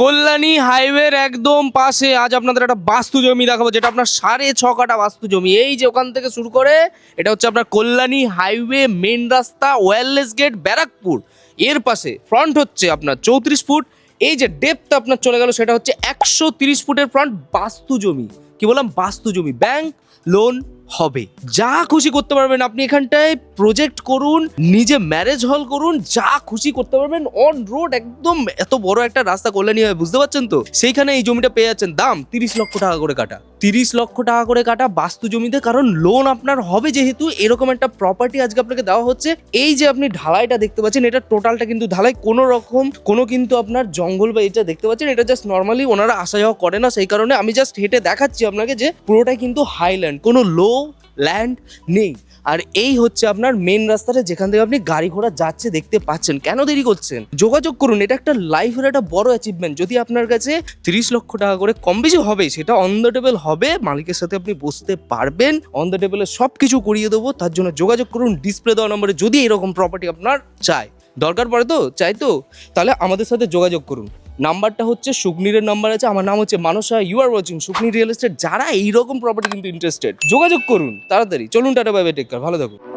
কল্যাণী হাইওয়ের একদম পাশে আজ আপনাদের একটা বাস্তু জমি দেখাবো, যেটা আপনার সাড়ে ছ কাটা বাস্তু জমি। এই যে ওখান থেকে শুরু করে, এটা হচ্ছে আপনার কল্যাণী হাইওয়ে মেন রাস্তা ওয়্যারলেস গেট, ব্যারাকপুর। এর পাশে ফ্রন্ট হচ্ছে আপনার চৌত্রিশ ফুট। এই যে ডেপথ আপনার চলে গেল, সেটা হচ্ছে একশো ফুটের ফ্রন্ট বাস্তু জমি। কি বললাম? বাস্তু জমি ব্যাংক লোন হবে। যা খুশি করতে পারবেন আপনি এখানটায় প্রজেক্ট করুন, নিজে ম্যারেজ হল করুন, যা খুশি করতে পারবেন অন রোড একদম এত বড় একটা রাস্তা কল্যাণী হয়, বুঝতে পারছেন তো? সেইখানে এই জমিটা পেয়ে যাচ্ছেন। দাম তিরিশ লক্ষ টাকা করে কাটা। তিরিশ লক্ষ টাকা করে কাটা বাস্তু জমিতে, কারণ লোন আপনার হবে যেহেতু এরকম একটা প্রপার্টি আজকে আপনাকে দেওয়া হচ্ছে। এই যে আপনি ঢালাইটা দেখতে পাচ্ছেন, এটা টোটালটা কিন্তু ঢালাই, কোনো রকম, কোনো কিন্তু আপনার জঙ্গল বা এটা দেখতে পাচ্ছেন, এটা জাস্ট নর্মালি ওনারা আসা যাওয়া করে না, সেই কারণে আমি জাস্ট হেঁটে দেখাচ্ছি আপনাকে যে পুরোটাই কিন্তু হাইল্যান্ড কোনো লো ল্যান্ড নেই। আর এই হচ্ছে আপনার মেন রাস্তাটা যেখান থেকে আপনি গাড়ি ঘোড়া যাচ্ছে দেখতে পাচ্ছেন। কেন দেরি করছেন? যোগাযোগ করুন, এটা একটা লাইফের একটা বড় অ্যাচিভমেন্ট যদি আপনার কাছে তিরিশ লক্ষ টাকা করে কম বেশি হবে, সেটা অন দ্য টেবিল হবে, মালিকের সাথে আপনি বসতে পারবেন। অন দ্য টেবিলে সব কিছু করিয়ে দেবো, তার জন্য যোগাযোগ করুন ডিসপ্লে দেওয়া নম্বরে যদি এরকম প্রপার্টি আপনার চাই। দরকার পড়ে তো? চাই তো? তাহলে আমাদের সাথে যোগাযোগ করুন। নাম্বারটা হচ্ছে, সুকনিরের নাম্বার আছে, আমার নাম হচ্ছে Mansa you are watching Sugni real estate যারা এইরকম প্রপার্টি কিন্তু ইন্টারেস্টেড যোগাযোগ করুন, তাড়াতাড়ি। চলুন টাটা বাইবে টেক ভালো থাকুন।